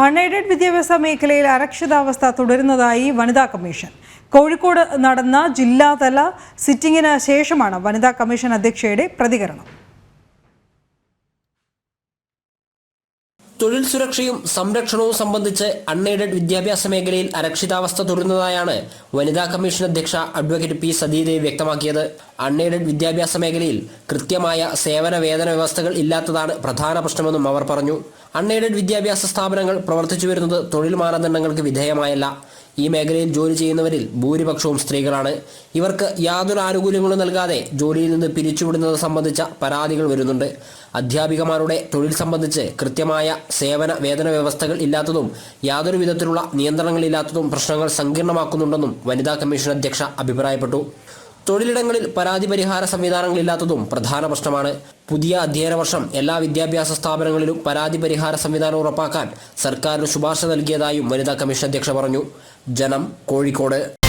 Unaided വിദ്യാഭ്യാസ മേഖലയിൽ അരക്ഷിതാവസ്ഥ തുടരുന്നതായി വനിതാ കമ്മീഷൻ. കോഴിക്കോട് നടന്ന ജില്ലാതല സിറ്റിംഗിന് ശേഷമാണ് വനിതാ കമ്മീഷൻ അധ്യക്ഷയുടെ പ്രതികരണം. തൊഴിൽ സുരക്ഷയും സംരക്ഷണവും സംബന്ധിച്ച് അൺഎയ്ഡഡ് വിദ്യാഭ്യാസ മേഖലയിൽ അരക്ഷിതാവസ്ഥ തുടരുന്നതായാണ് വനിതാ കമ്മീഷൻ അധ്യക്ഷ അഡ്വക്കേറ്റ് പി സതീദേവി വ്യക്തമാക്കിയത്. അൺഎയ്ഡഡ് വിദ്യാഭ്യാസ മേഖലയിൽ കൃത്യമായ സേവന വേതന വ്യവസ്ഥകൾ ഇല്ലാത്തതാണ് പ്രധാന പ്രശ്നമെന്നും അവർ പറഞ്ഞു. അൺഎയ്ഡഡ് വിദ്യാഭ്യാസ സ്ഥാപനങ്ങൾ പ്രവർത്തിച്ചു വരുന്നത് തൊഴിൽ മാനദണ്ഡങ്ങൾക്ക് വിധേയമായല്ല. ഈ മേഖലയിൽ ജോലി ചെയ്യുന്നവരിൽ ഭൂരിപക്ഷവും സ്ത്രീകളാണ്. ഇവർക്ക് യാതൊരു ആനുകൂല്യങ്ങളും നൽകാതെ ജോലിയിൽ നിന്ന് പിരിച്ചുവിടുന്നത് സംബന്ധിച്ച പരാതികൾ വരുന്നുണ്ട്. അധ്യാപികമാരുടെ തൊഴിൽ സംബന്ധിച്ച് കൃത്യമായ സേവന വേതന വ്യവസ്ഥകൾ ഇല്ലാത്തതും യാതൊരു വിധത്തിലുള്ള നിയന്ത്രണങ്ങളില്ലാത്തതും പ്രശ്നങ്ങൾ സങ്കീർണമാക്കുന്നുണ്ടെന്നും വനിതാ കമ്മീഷൻ അധ്യക്ഷ അഭിപ്രായപ്പെട്ടു. തൊഴിലിടങ്ങളിൽ പരാതി പരിഹാര സംവിധാനങ്ങളില്ലാത്തതും പ്രധാന പ്രശ്നമാണ്. പുതിയ അധ്യയന വർഷം എല്ലാ വിദ്യാഭ്യാസ സ്ഥാപനങ്ങളിലും പരാതി പരിഹാര സംവിധാനം ഉറപ്പാക്കാൻ സർക്കാരിന് ശുപാർശ നൽകിയതായും വനിതാ കമ്മീഷൻ അധ്യക്ഷ പറഞ്ഞു. ജനം കോഴിക്കോട്.